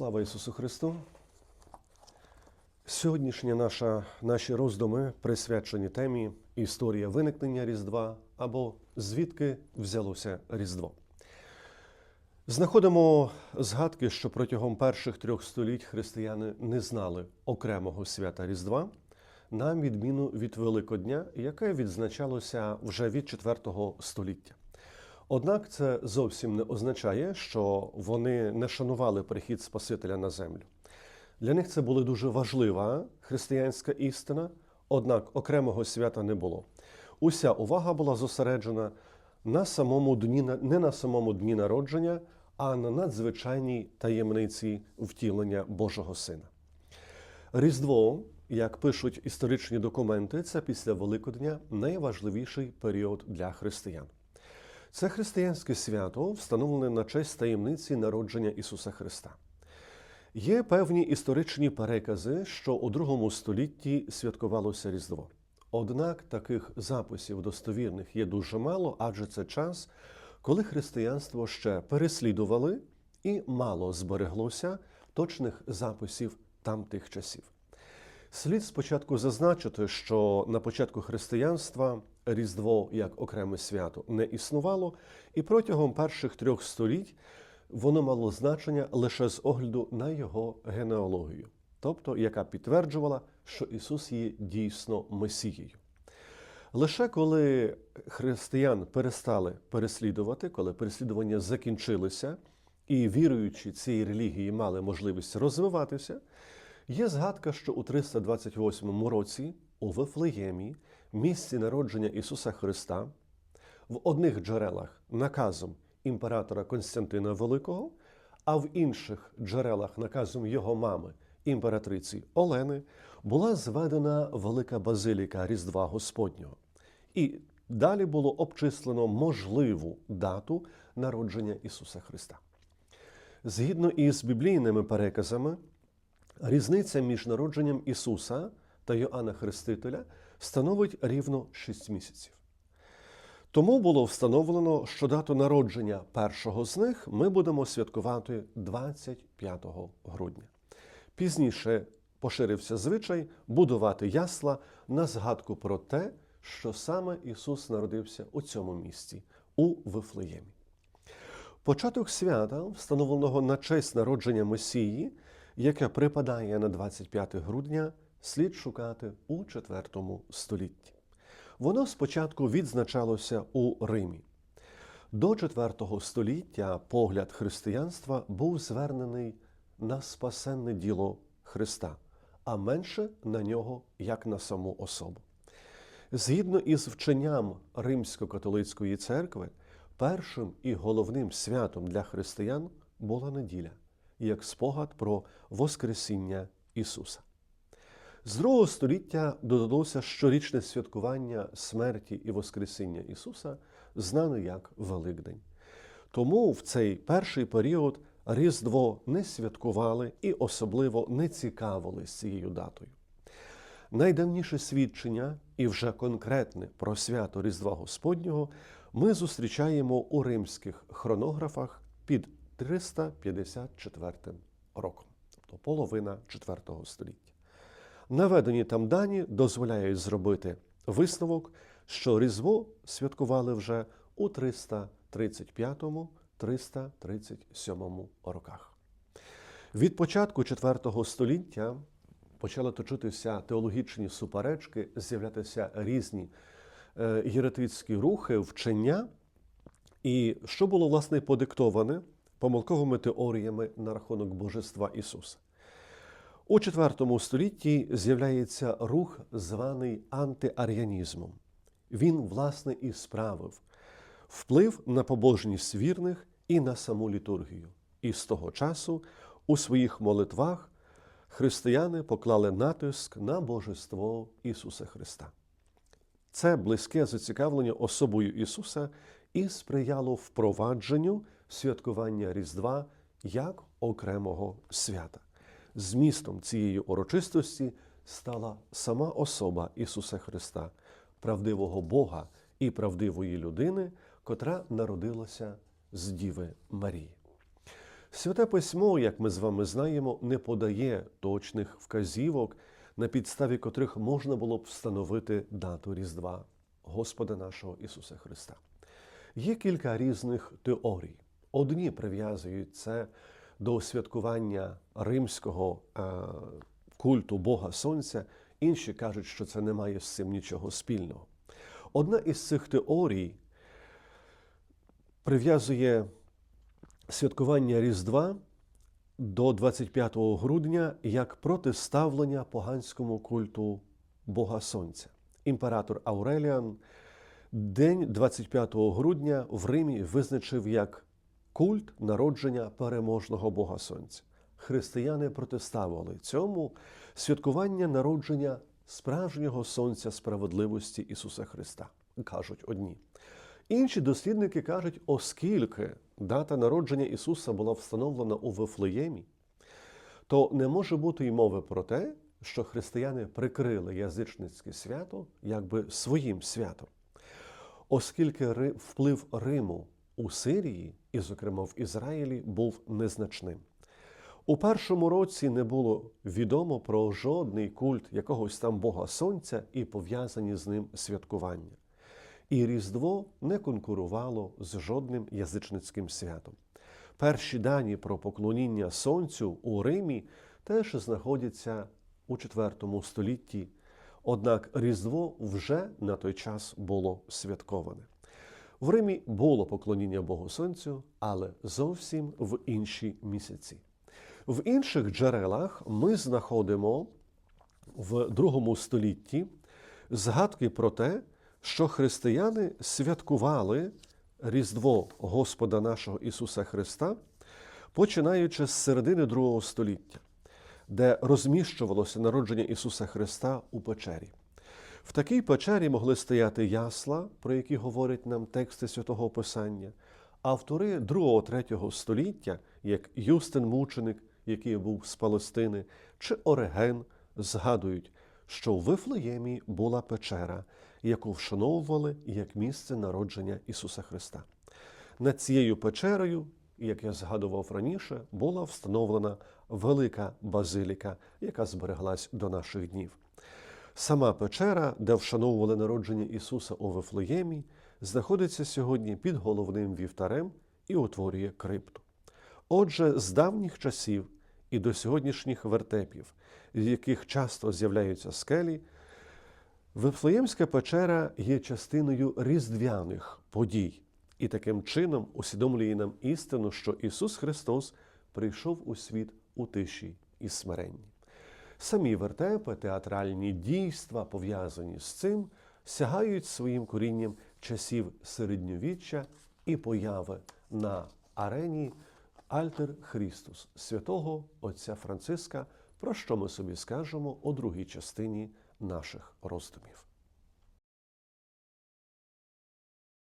Слава Ісусу Христу! Сьогоднішні наша, наші роздуми присвячені темі Історія виникнення Різдва або Звідки взялося Різдво. Знаходимо згадки, що протягом перших трьох століть християни не знали окремого свята Різдва, на відміну від Великодня, яке відзначалося вже від IV століття. Однак це зовсім не означає, що вони не шанували прихід Спасителя на землю. Для них це була дуже важлива християнська істина, однак окремого свята не було. Уся увага була зосереджена на самому дні, не на самому дні народження, а на надзвичайній таємниці втілення Божого Сина. Різдво, як пишуть історичні документи, це після Великодня найважливіший період для християн. Це християнське свято встановлене на честь таємниці народження Ісуса Христа. Є певні історичні перекази, що у другому столітті святкувалося Різдво. Однак таких записів достовірних є дуже мало, адже це час, коли християнство ще переслідували і мало збереглося точних записів тамтих часів. Слід спочатку зазначити, що на початку християнства Різдво як окреме свято не існувало, і протягом перших трьох століть воно мало значення лише з огляду на його генеалогію, тобто яка підтверджувала, що Ісус є дійсно Месією. Лише коли християн перестали переслідувати, коли переслідування закінчилися, і віруючі цієї релігії мали можливість розвиватися, є згадка, що у 328 році у Вифлеємі, місці народження Ісуса Христа, в одних джерелах наказом імператора Константина Великого, а в інших джерелах наказом його мами, імператриці Олени, була зведена велика базиліка Різдва Господнього. І далі було обчислено можливу дату народження Ісуса Христа. Згідно із біблійними переказами, різниця між народженням Ісуса та Йоанна Хрестителя становить рівно 6 місяців. Тому було встановлено, що дату народження першого з них ми будемо святкувати 25 грудня. Пізніше поширився звичай будувати ясла на згадку про те, що саме Ісус народився у цьому місці, у Вифлеємі. Початок свята, встановленого на честь народження Месії, яке припадає на 25 грудня, слід шукати у IV столітті. Воно спочатку відзначалося у Римі. До IV століття погляд християнства був звернений на спасенне діло Христа, а менше на нього як на саму особу. Згідно із вченням Римсько-католицької церкви, першим і головним святом для християн була неділя, як спогад про Воскресіння Ісуса. З другого століття додалося щорічне святкування смерті і Воскресіння Ісуса, знане як Великдень. Тому в цей перший період Різдво не святкували і особливо не цікавились цією датою. Найдавніше свідчення і вже конкретне про свято Різдва Господнього ми зустрічаємо у римських хронографах під 354 роком, тобто половина IV століття. Наведені там дані дозволяють зробити висновок, що Різдво святкували вже у 335-337 роках. Від початку IV століття почали точитися теологічні суперечки, з'являтися різні е, єретичні рухи, вчення, і що було власне подиктоване помилковими теоріями на рахунок Божества Ісуса. У IV столітті з'являється рух, званий антиаріанізмом. Він, власне, і справив вплив на побожність вірних і на саму літургію. І з того часу у своїх молитвах християни поклали натиск на Божество Ісуса Христа. Це близьке зацікавлення особою Ісуса і сприяло впровадженню святкування Різдва як окремого свята. Змістом цієї урочистості стала сама особа Ісуса Христа, правдивого Бога і правдивої людини, котра народилася з Діви Марії. Святе письмо, як ми з вами знаємо, не подає точних вказівок, на підставі котрих можна було б встановити дату Різдва Господа нашого Ісуса Христа. Є кілька різних теорій. Одні прив'язують це до святкування римського е, культу Бога Сонця, інші кажуть, що це не має з цим нічого спільного. Одна із цих теорій прив'язує святкування Різдва до 25 грудня як протиставлення поганському культу Бога Сонця. Імператор Ауреліан день 25 грудня в Римі визначив як культ народження переможного Бога Сонця. Християни протиставили цьому святкування народження справжнього Сонця справедливості Ісуса Христа, кажуть одні. Інші дослідники кажуть, оскільки дата народження Ісуса була встановлена у Вифлеємі, то не може бути й мови про те, що християни прикрили язичницьке свято якби своїм святом. Оскільки вплив Риму у Сирії, і, зокрема, в Ізраїлі, був незначним. У першому році не було відомо про жодний культ якогось там Бога Сонця і пов'язані з ним святкування. І Різдво не конкурувало з жодним язичницьким святом. Перші дані про поклоніння Сонцю у Римі теж знаходяться у IV столітті, однак Різдво вже на той час було святковане. В Римі було поклоніння Богу Сонцю, але зовсім в інші місяці. В інших джерелах ми знаходимо в другому столітті згадки про те, що християни святкували Різдво Господа нашого Ісуса Христа, починаючи з середини другого століття, де розміщувалося народження Ісуса Христа у печері. В такій печері могли стояти ясла, про які говорять нам тексти святого Писання. Автори 2-3 століття, як Юстин Мученик, який був з Палестини, чи Ореген, згадують, що в Вифлеємі була печера, яку вшановували як місце народження Ісуса Христа. Над цією печерою, як я згадував раніше, була встановлена велика базиліка, яка збереглась до наших днів. Сама печера, де вшановували народження Ісуса у Вифлеємі, знаходиться сьогодні під головним вівтарем і утворює крипту. Отже, з давніх часів і до сьогоднішніх вертепів, з яких часто з'являються скелі, Вифлеємська печера є частиною різдвяних подій і таким чином усвідомлює нам істину, що Ісус Христос прийшов у світ у тиші і смиренні. Самі вертепи, театральні дійства, пов'язані з цим, сягають своїм корінням часів середньовіччя і появи на арені Альтер Христос святого Отця Франциска, про що ми собі скажемо у другій частині наших роздумів.